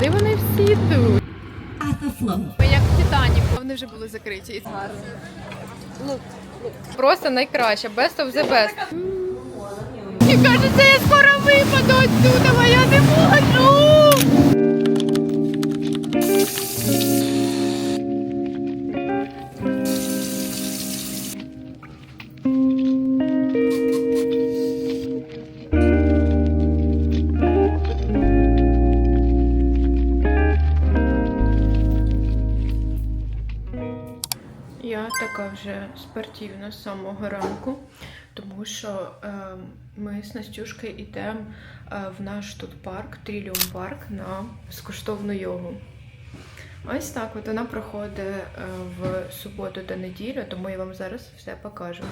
Куди вони всі йдуть? Ми як в Титаніку. Вони вже були закриті. Гарно. Ну, просто найкраще. Best of the best. Мені кажеться, я скоро випаду отсюда, а я не можу. Вже спортивна з самого ранку, тому що е, ми з Настюшкою йдемо е, в наш тут парк, Тріліум парк, на безкоштовну йогу. Ось так от вона проходить е, в суботу та неділю, тому я вам зараз все покажу.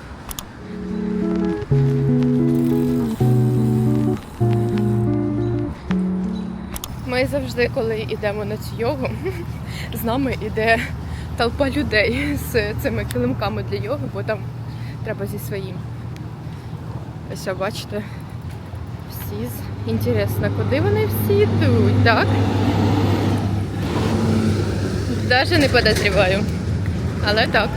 Ми завжди, коли йдемо на цю йогу, з нами йде толпа людей з цими килимками для йоги, бо там треба зі своїм. Ось бачите, всі з... Інтересно, куди вони всі йдуть, так? Даже не подозріваю. Але так.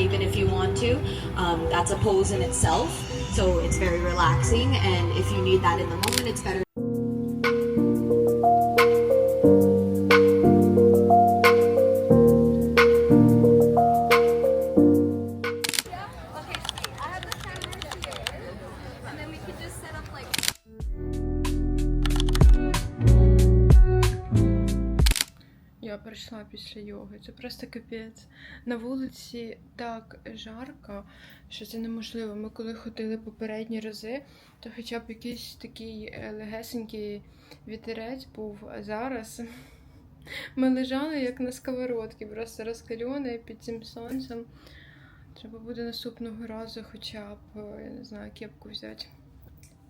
Even if you want to. Um, that's a pose in itself so it's very relaxing and if you need that in the moment it's better після йоги. Це просто капець. На вулиці так жарко, що це неможливо. Ми коли ходили попередні рази, то хоча б якийсь такий е, легесенький вітерець був. А зараз ми лежали як на сковородці, просто розкальоні під цим сонцем. Треба буде наступного разу хоча б, е, я не знаю, кепку взяти.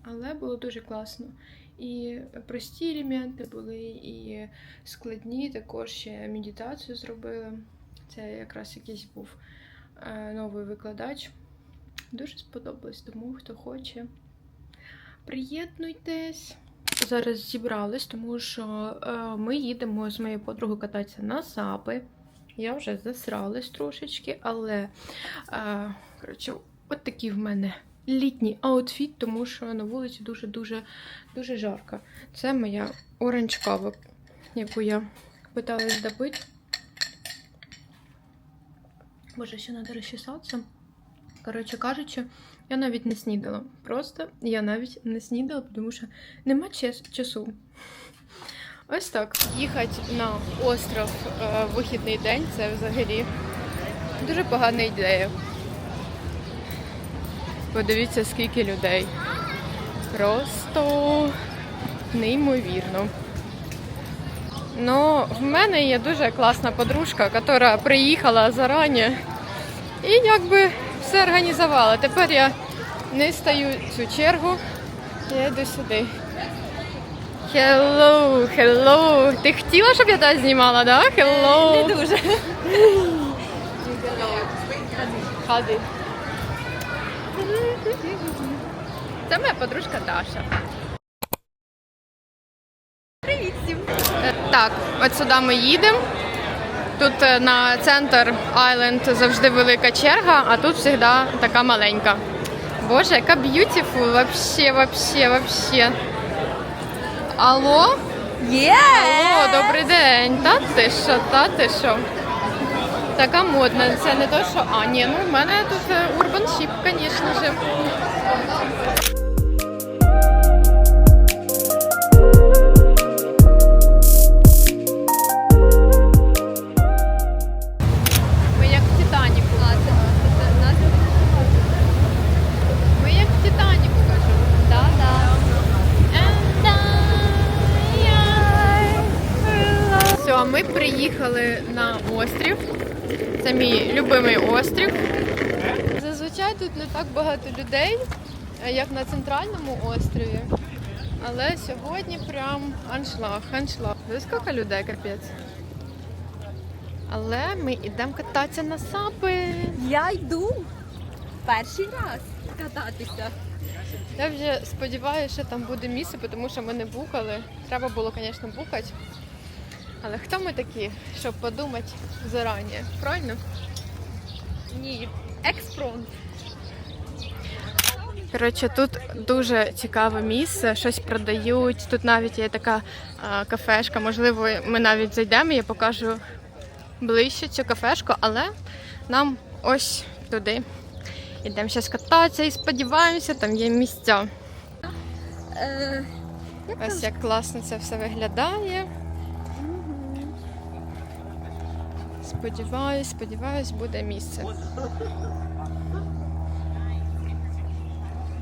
Але було дуже класно. І прості елементи були, і складні. Також ще медитацію зробили. Це якраз якийсь був е, новий викладач. Дуже сподобалось, тому хто хоче, приєднуйтесь. Зараз зібрались, тому що е, ми їдемо з моєю подругою кататися на сапи. Я вже засралась трошечки, але е, коротше, от такий в мене літній аутфіт, тому що на вулиці дуже-дуже дуже жарко. Це моя оранж кава, яку я питалась добити. Боже, ще треба розчесатися. Коротше кажучи, я навіть не снідала. Просто я навіть не снідала, тому що нема час- часу. Ось так. Їхати на остров е, вихідний день це взагалі дуже погана ідея. Подивіться, скільки людей. Просто неймовірно. Ну, в мене є дуже класна подружка, яка приїхала зарані і якби все організувала. Тепер я не стою цю чергу, я йду сюди. Hello, hello. Ти хотіла, щоб я тебе знімала, да? Hello. Не дуже. Ходи. Це моя подружка Даша. Привіт всім. Так, от сюди ми їдемо. Тут е, на центр Айленд завжди велика черга, а тут завжди така маленька. Боже, яка б'ютіфул, вообще, вообще, вообще. Алло? yeah Алло, добрий день. Та ти що, та ти що? Така модна. Це не то, що. А, ні, ну в мене тут е, Urban Ship, звісно ж. Ми приїхали на острів. Це мій любимий острів. Зазвичай тут не так багато людей, е, як на центральному острові. Але сьогодні прям аншлаг, аншлаг. Ви скільки людей, капець? Але ми йдемо кататися на сапи. Я йду перший раз кататися. Я вже сподіваюся, що там буде місце, тому що ми не букали. Треба було, звісно, букати. Але хто ми такі, щоб подумати зарані? Правильно? Ні, експронт. Коротше, тут дуже цікаве місце, щось продають. Тут навіть є така а, кафешка. Можливо, ми навіть зайдемо, я покажу ближче цю кафешку, але нам ось туди. Ідемо зараз кататися і сподіваємося, там є місця. Е, Ось як класно це все виглядає. Сподіваюсь, сподіваюсь, буде місце.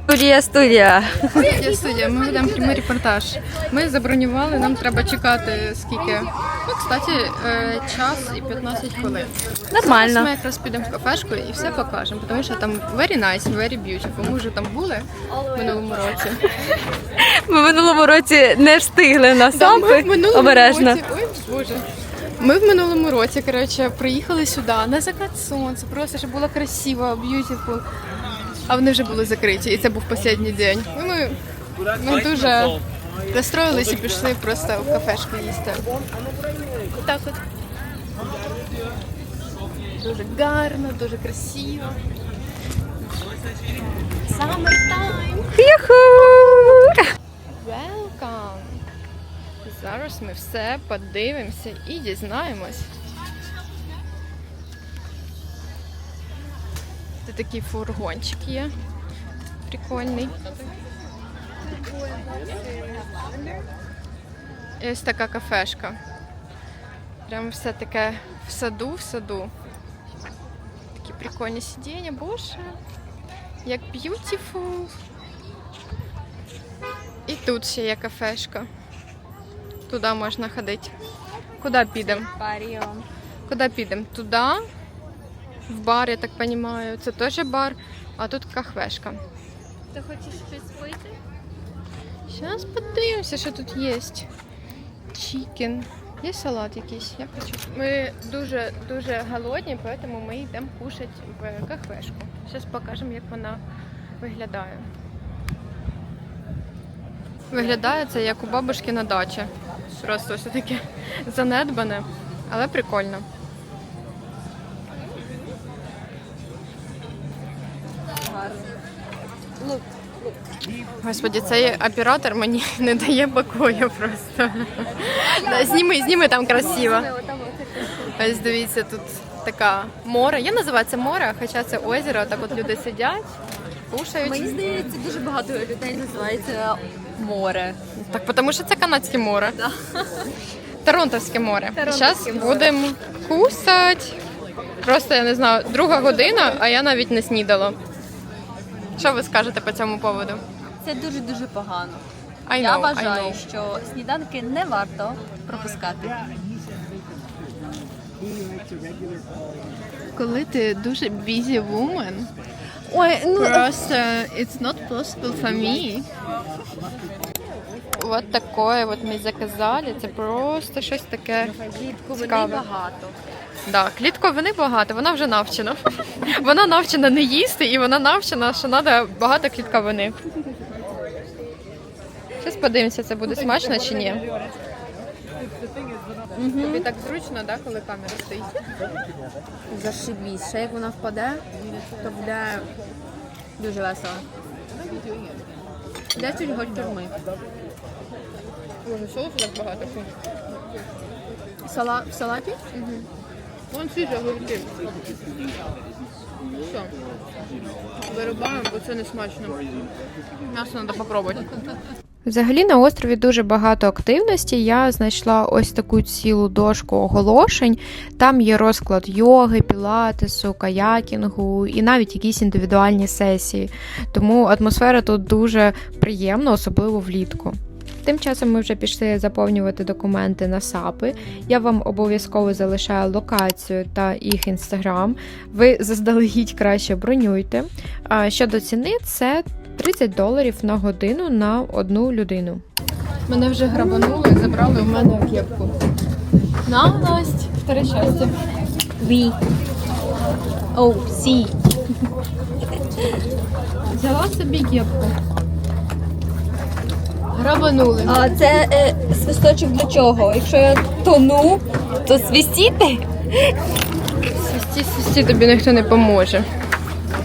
студія, студія. Студія, студія, ми ведемо прямий репортаж. Ми забронювали, нам треба чекати скільки. Ну, кстати, е, час і 15 хвилин. Зараз Нормально. ми якраз підемо в кафешку і все покажемо, тому що там very nice, very beautiful. Ми вже там були в минулому році. Ми в минулому році не встигли на Да, ми в минулому Обережно. році. Ой, боже. Ми в минулому році, коротше, приїхали сюди на закат сонця, просто щоб було красиво, beautiful. А вони вже були закриті, і це був останній день. Ми, ми дуже розстроїлись і пішли просто в кафешку їсти. Так от. Дуже гарно, дуже красиво. Summertime! Юху! Welcome! Зараз ми все подивимося і дізнаємось. Тут такий фургончик є. Прикольний. І ось така кафешка. Прям все таке в саду, в саду. Такі прикольні сидіння, боже. Як beautiful. І тут ще є кафешка. Туди можна ходити. Куди підемо? Куди підемо? Туди. В бар, я так розумію. Це теж бар, а тут кафешка. Ти хочеш щось пити? Зараз подивимося, що тут є. Чікен. Є салат якийсь, я хочу. Ми дуже дуже голодні, тому ми йдемо кушати в кафешку. Зараз покажемо, як вона виглядає. Виглядає це як у бабушки на дачі. Просто все таке занедбане, але прикольно. Господі, цей оператор мені не дає покою просто. Зніми, зніми там красиво. Ось дивіться, тут така море. Я називаю це море, хоча це озеро, так от люди сидять, кушають. Мені здається, дуже багато людей називається море. Так, тому що це канадське море. Да. Торонтовське море. Торонтовське Зараз будемо кусати. Просто я не знаю, друга година, а я навіть не снідала. Що ви скажете по цьому поводу? Це дуже дуже погано. I know, Я I вважаю, know. що сніданки не варто пропускати. Коли ти дуже busy woman, Ой, ну Просто it's not possible for me. Вот такое вот ми заказали. Це просто щось таке. цікаве. багато. Да, клітковини багато, вона вже навчена. Вона навчена не їсти, і вона навчена, що треба багато клітковини. Щось подивимося, це буде смачно чи ні. Тобі так зручно, да, коли камера стоїть? Зашибісь. Ще як вона впаде, то буде дуже весело. Десять год тюрми. Боже, соусу так багато. Сала... В салаті? Вон свіжі огурці. Все. Вирубаємо, бо це не смачно. М'ясо треба попробувати. Взагалі на острові дуже багато активності. Я знайшла ось таку цілу дошку оголошень. Там є розклад йоги, пілатесу, каякінгу і навіть якісь індивідуальні сесії. Тому атмосфера тут дуже приємна, особливо влітку. Тим часом ми вже пішли заповнювати документи на САПи. Я вам обов'язково залишаю локацію та їх інстаграм. Ви заздалегідь краще бронюйте. Щодо ціни, це 30 доларів на годину на одну людину. Мене вже грабанули і забрали у мене кепку. На Насть, вторе щастя. Oui. Oh, si. Взяла собі кепку. Грабанули. А це е, свисточок для чого? Якщо я тону, то свистіти? Свисти, свисти, тобі ніхто не поможе.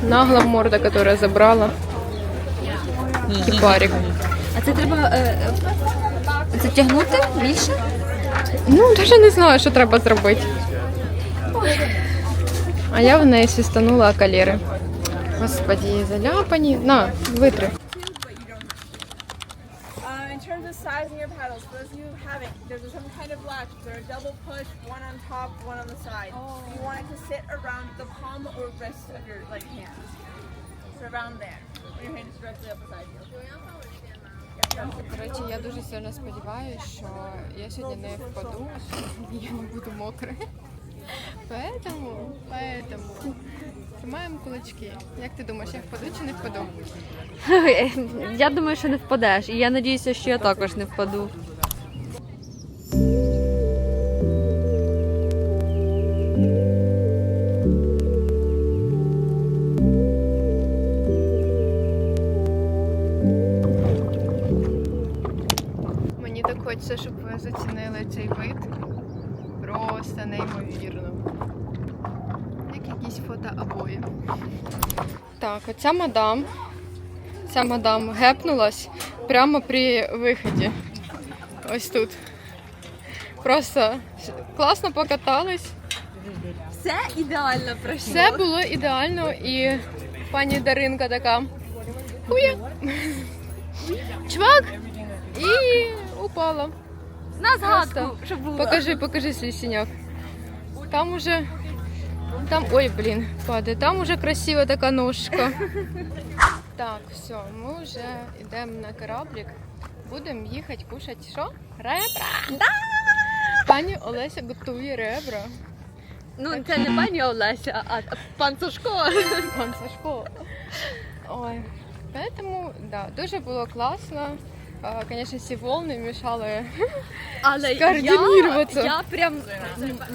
Нагла морда, яка забрала. Кіпарик. А це треба е, е, затягнути більше? Ну, навіть не знаю, що треба зробити. А я в неї свистанула акалери. Господі, заляпані. На, витри. Uh, in terms of sizing your paddles, for those of you who haven't, there's some kind of latch. They're a double push, one on top, one on the side. You want it to sit around the palm or wrist of your like hand. So around there. Коротше, я дуже сильно сподіваюся, що я сьогодні не впаду, що я не буду мокрою. Поэтому, поэтому тримаємо кулачки. Як ти думаєш, я впаду чи не впаду? Я думаю, що не впадеш. І я сподіваюся, що я також не впаду. Оця мадам. Ця мадам гепнулась прямо при виході. Ось тут. Просто класно покатались. Все ідеально пройшло. Все було ідеально і пані Даринка така. Хуя. Чувак! І упала. На згадку, щоб було. Покажи, покажи свій синяк. Там уже. Там. Ой, блін, падає. Там уже красива така ножка. Так, все, ми вже йдемо на кораблік. Будемо їхати кушати що? Ребра! Да! Пані Олеся готує ребра. Ну, це не пані Олеся, а пан Сашко. Пан Сашко. Ой. Поэтому, да, дуже було класно. Конечно, всі волни мішали. Але Скоординіруватися. я, я прям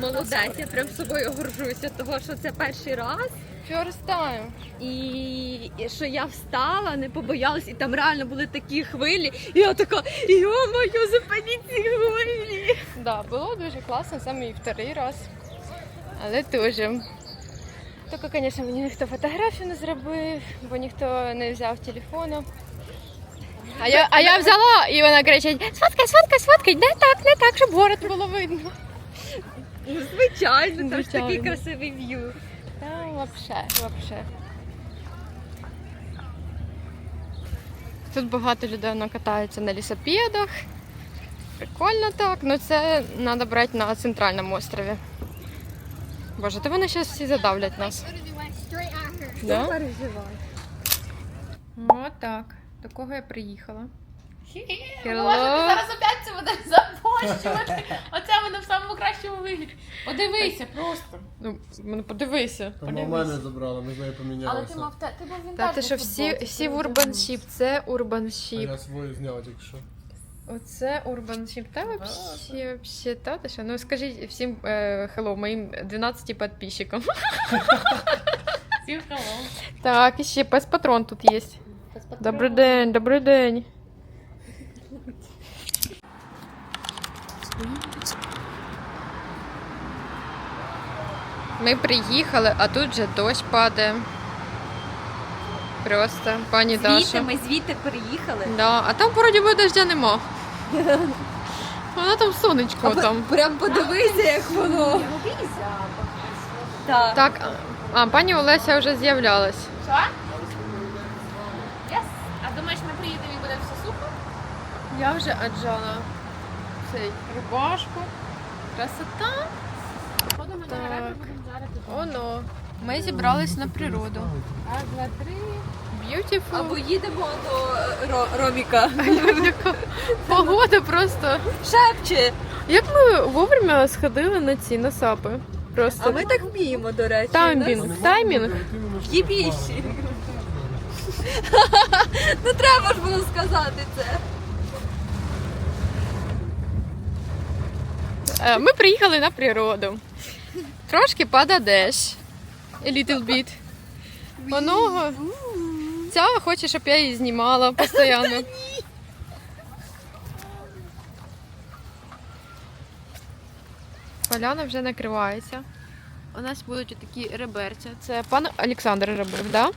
молодець, я прям собою горжуся, того що це перший раз. First time. І і що я встала, не побоялась, і там реально були такі хвилі. І я така, йо-моє, зупиніть ці хвилі. Да, було дуже класно, це мій вторий раз. Але дуже. Тільки, звісно, мені ніхто фотографію не зробив, бо ніхто не взяв телефону. А я, а я взяла, і вона кричить: сфоткай, сфоткай, сфоткай, не так, не так, щоб город було видно. Ну, звичайно, там ж такий красивий в'ю. Та вообще, вообще. Тут багато людей воно катаються на лісопедах. Прикольно так, ну це треба брати на центральному острові. Боже, то вони зараз всі задавлять нас. Да? переживай. От так. До кого я приїхала? Hello. Зараз опять це буде запощувати. Оце воно в самому кращому вигляді. Подивися просто. Ну, ну подивися. Тому мене забрала, ми з нею Але ти мав те, ти був він Та ти що всі, всі в Urban Ship, це Urban А Ship. я свою зняв тільки що. Оце Urban Ship. Та вообще, вообще, та ти що? Ну скажіть всім е, hello, моїм 12 підписчикам. Всім hello. Так, і ще пес патрон тут є. Добрий день, добрий день. Ми приїхали, а тут же дощ падає. Просто, пані Звідти Даша. ми звідти переїхали. Да, а там вроді би дождя нема. Вона там сонечко там. Прям подивися, як воно. Так. Так, а а, пані Олеся вже з'являлась. Що? Думаєш, ми приїдемо і буде все супер? Я вже аджала цей рубашку. Красота. Ходимо Так. на ребра, будемо жарити. Оно. Ми зібрались на природу. Раз, два, три. Beautiful. Або їдемо до е, Ро- Роміка. Погода просто. Шепче. Як ми вовремя сходили на ці на сапи? Просто А ми так вміємо, до речі. таймінг. Таймінг. Єбіші. Ну треба ж було сказати це. Е, Ми приїхали на природу. Трошки пададеш. A little bit. Оного. Ця хоче, щоб я її знімала постійно. Поляна вже накривається. У нас будуть такі реберця. Це пан Олександр робив, так? Да?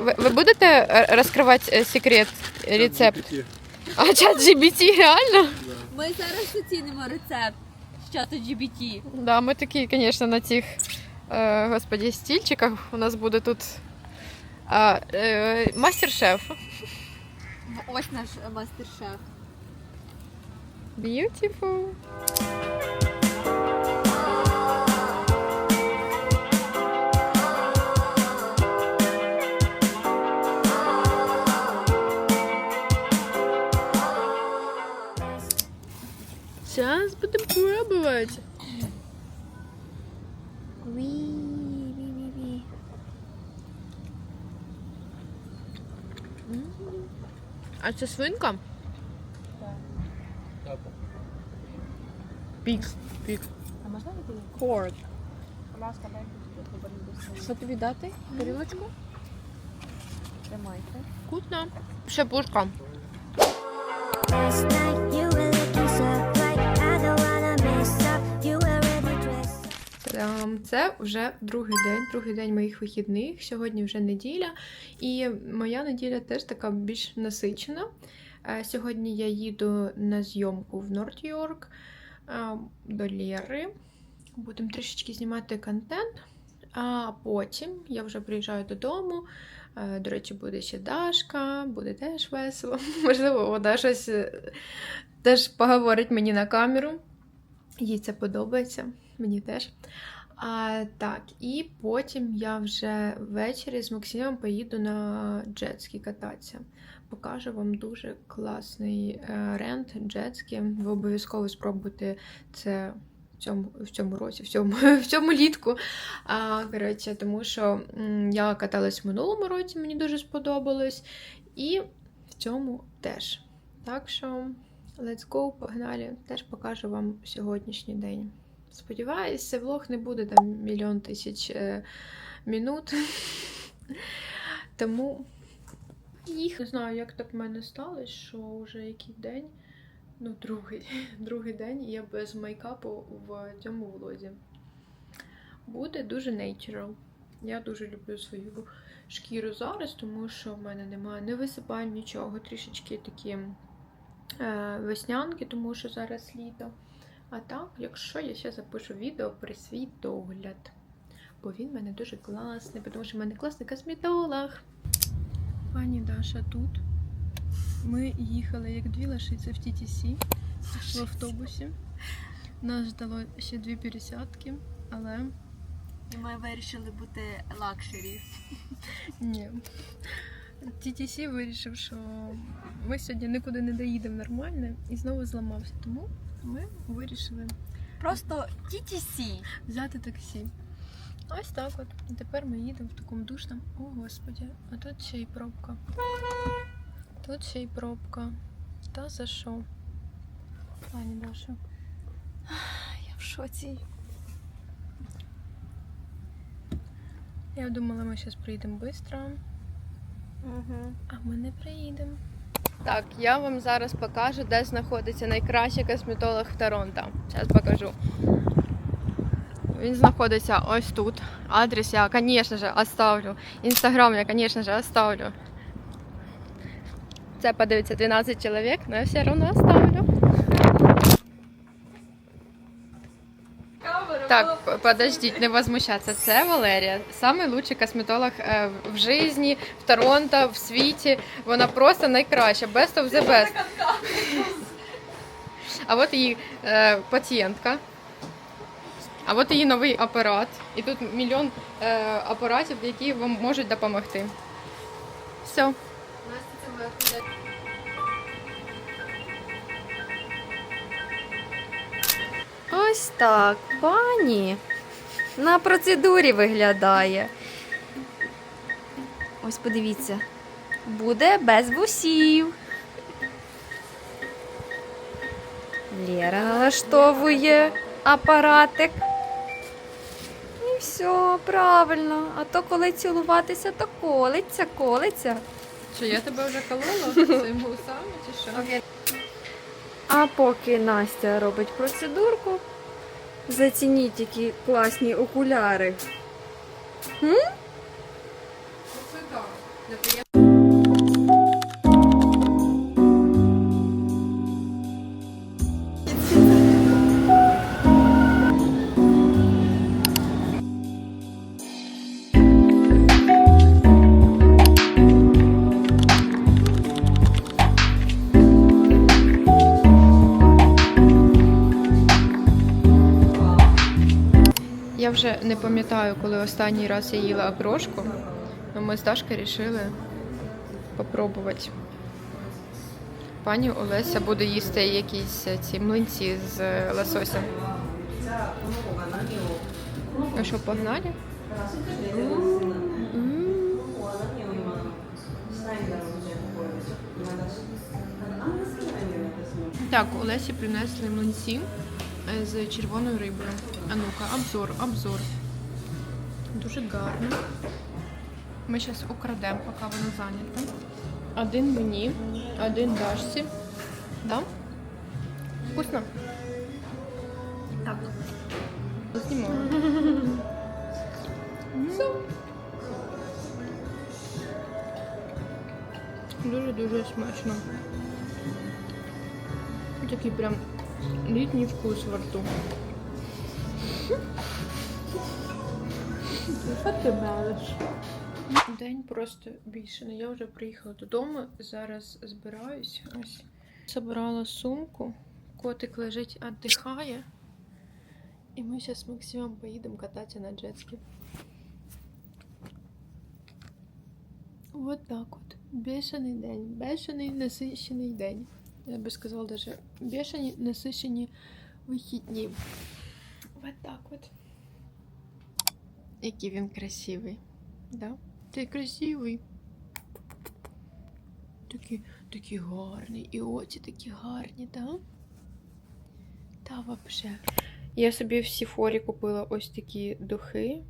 Ви, ви будете е, розкривати е, секрет, рецепт? А чат GBT реально? Ми зараз оцінимо рецепт з чату GBT. Да, ми такі, звісно, на цих е, господі, стільчиках. У нас буде тут е, е, мастер-шеф. Ось наш мастер-шеф. Beautiful. Будем пробовать. А це свинка? Пік. Пік. Cord. Що тобі дати? Тарілочку? Тримайте. Вкусно. Ще пушка. Це вже другий день, другий день моїх вихідних. Сьогодні вже неділя, і моя неділя теж така більш насичена. Е, Сьогодні я їду на зйомку в Норд-Йорк е, до Лєри. Будемо трішечки знімати контент. А потім я вже приїжджаю додому. Е, До речі, буде ще Дашка, буде теж весело. Можливо, вона щось теж поговорить мені на камеру. Їй це подобається, мені теж. А, так, і потім я вже ввечері з Максимом поїду на джетські кататися. Покажу вам дуже класний е, рент джетський. Ви обов'язково спробуйте це в цьому, в цьому році, в цьому, в цьому літку. А, коротше, тому що я каталась в минулому році, мені дуже сподобалось. І в цьому теж. Так що let's go, погнали. Теж покажу вам сьогоднішній день. Сподіваюсь, цей влог не буде там мільйон тисяч е, мінут. Тому їх не знаю, як так в мене сталося, що вже який день. Ну, другий, другий день я без мейкапу в цьому влозі. Буде дуже natural. Я дуже люблю свою шкіру зараз, тому що в мене немає не висипань, нічого, трішечки такі е, веснянки, тому що зараз літо. А так, якщо я ще запишу відео про свій догляд, бо він в мене дуже класний, тому що в мене класний косметолог. Пані Даша тут. Ми їхали як дві лошиці в TTC в автобусі. Нас ждало ще дві пересядки, але І ми вирішили бути лакшері. ні. TTC вирішив, що ми сьогодні нікуди не доїдемо нормально і знову зламався. Тому ми вирішили Просто TTC. взяти таксі. Ось так от. І тепер ми їдемо в такому душному. О, господі, а тут ще й пробка. Тут ще й пробка. Та за що? Пані Даша. Я в шоці. Я думала, ми зараз приїдемо швидко, а ми не приїдемо. Так, я вам зараз покажу, де знаходиться найкращий косметолог в Торонто. Зараз покажу. Він знаходиться ось тут. Адрес я, звісно ж, оставлю. Інстаграм я, звісно ж, оставлю. Це подивиться 12 чоловік, але я все одно оставлю. Так, подождіть, не возмущаться. Це Валерія, самий лучший косметолог е, в житті, в Торонто, в світі. Вона просто найкраща. Best of the best. А от її е, пацієнтка. А от її новий апарат. І тут мільйон е, апаратів, які вам можуть допомогти. Все. Ось так, пані. На процедурі виглядає. Ось подивіться. Буде без вусів. Лера налаштовує апаратик. І Все, правильно. А то коли цілуватися, то колиться, колиться. Що я тебе вже колола своїми усами чи що? А поки Настя робить процедурку, зацініть які класні окуляри. Я вже не пам'ятаю, коли останній раз я їла окрошку, але ми з Дашкою вирішили попробувати. Пані Олеся буде їсти якісь е, ці млинці з е, лососем. Ну що, погнали? Так, Олесі принесли млинці е, з червоною рибою. А ну-ка, обзор, обзор. Дуже гарно. Ми зараз украдемо, поки воно зайнято. Один мені, один Дашці. Да? Вкусно? Так. Знімаю. Все. Дуже-дуже смачно. Такий прям літній вкус во рту. Ти мелиш? День просто більше. Я вже приїхала додому. Зараз збираюсь. Ось. Забрала сумку. Котик лежить, віддихає. І ми зараз з Максимом поїдемо кататися на джетські. Вот так от. Бешений день. Бешений насичений день. Я би сказала даже бешені насичені вихідні. Вот так от. Який він красивий. Да? Ти красивий. Такий, такий гарний. І очі такі гарні, да? Та вообще. Я собі в Сіфорі купила ось такі духи.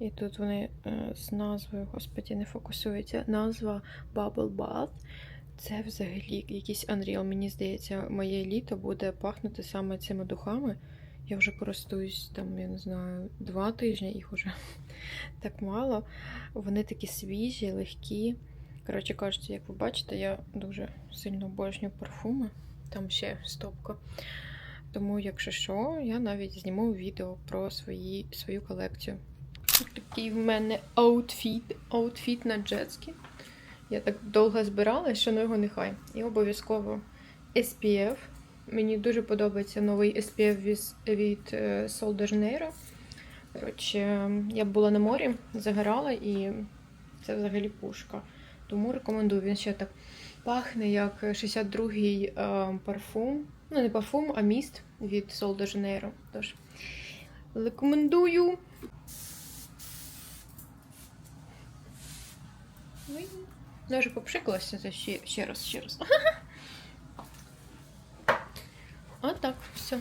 І тут вони е, з назвою, господі, не фокусується. Назва Bubble Bath. Це взагалі якийсь Unreal. Мені здається, моє літо буде пахнути саме цими духами. Я вже користуюсь там, я не знаю, два тижні, їх уже так мало. Вони такі свіжі, легкі. Коротше кажучи, як ви бачите, я дуже сильно обожнюю парфуми. Там ще стопка. Тому, якщо що, я навіть зніму відео про свої, свою колекцію. Такий в мене аутфіт, аутфіт на джетські. Я так довго збирала, що ну його нехай. І обов'язково SPF. Мені дуже подобається новий SPF від, від е, Sol de Janeiro. Коротше, я була на морі, загорала і це взагалі пушка. Тому рекомендую. Він ще так пахне, як 62-й е, парфум. Ну, не парфум, а міст від Sol de Janeiro. Тож рекомендую. Ой, Даже попшикалася це ще, ще раз, ще раз. А так, все.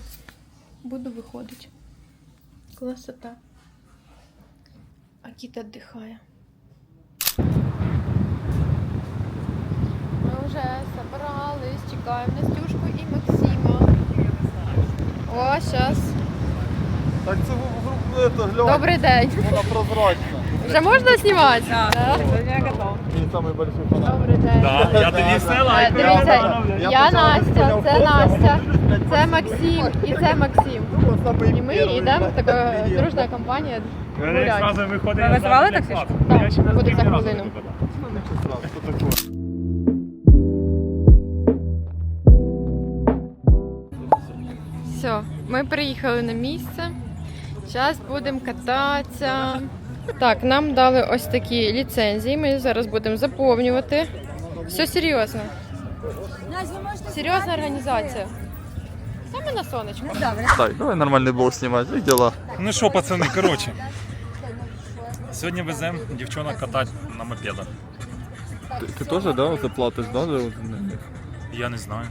Буду виходити. Красота. А кіт віддихає. Ми вже собрались, чекаємо Настюшку і Максима. О, зараз. Так це в це, глянь, Добрий день. вона прозрачна. Вже можна знімати? Так. Мій самий большой фанат. Добрий день. Я тоді все лайк. Дивіться, я Настя, це Настя, це Максим і це Максим. І ми йдемо така дружна компанія гуляти. Ви визивали таксиста? Так, буде за хвилину. Все, ми приїхали на місце. Зараз будемо кататися. Так, нам дали ось такі ліцензії. Ми зараз будемо заповнювати. Все серйозно. Серйозна організація. Саме на сонечко. Так, давай нормальный блог снимать, как дела? Ну що, пацани, коротше. Сьогодні веземо дівчонок катати на мопедах. Ты, ты тоже, да, заплатишь, да? за- Я не знаю.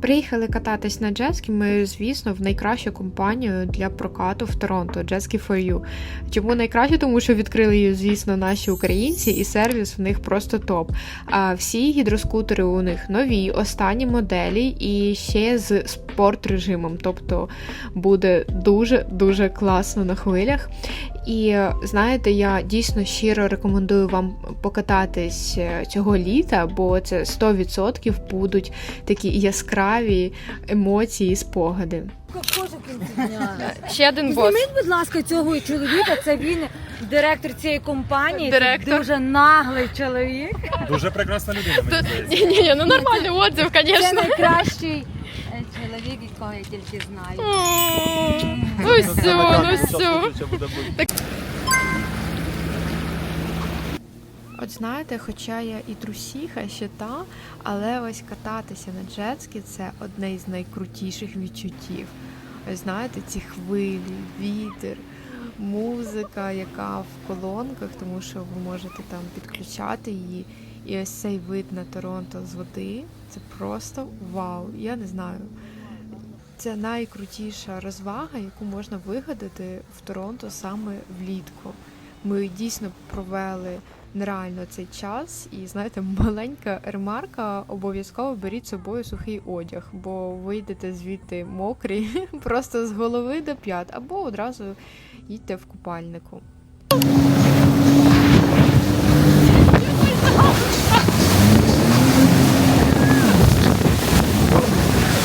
Приїхали кататись на джетскі ми, звісно, в найкращу компанію для прокату в Торонто Jetski for You. Чому найкраще? Тому що відкрили її, звісно, наші українці, і сервіс в них просто топ. А всі гідроскутери у них нові, останні моделі і ще з спорт режимом. Тобто буде дуже дуже класно на хвилях. І знаєте, я дійсно щиро рекомендую вам покататись е, цього літа, бо це 100% будуть такі яскраві емоції і спогади. Ще один бос. Зніміть, будь ласка, цього чоловіка. Це він директор цієї компанії. Директор. Це дуже наглий чоловік. Дуже прекрасна людина, мені здається. Ні, ні, ні, ну нормальний отзыв, Це звісно. найкращий е, чоловік, якого я тільки знаю. Ну все, ну все. Ще буде бути. От знаєте, хоча я і трусіха ще та, але ось кататися на джетскі це одне із найкрутіших відчуттів. Ось знаєте, ці хвилі, вітер, музика, яка в колонках, тому що ви можете там підключати її. І ось цей вид на Торонто з води це просто вау. Я не знаю. Це найкрутіша розвага, яку можна вигадати в Торонто саме влітку. Ми дійсно провели нереально цей час, і знаєте, маленька ремарка, обов'язково беріть з собою сухий одяг, бо вийдете звідти мокрі, просто з голови до п'ят, або одразу їдьте в купальнику.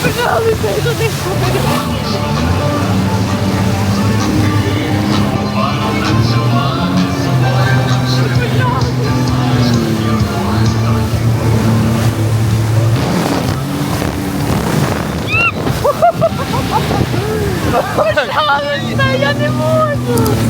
Пожалуйста, туди не можу.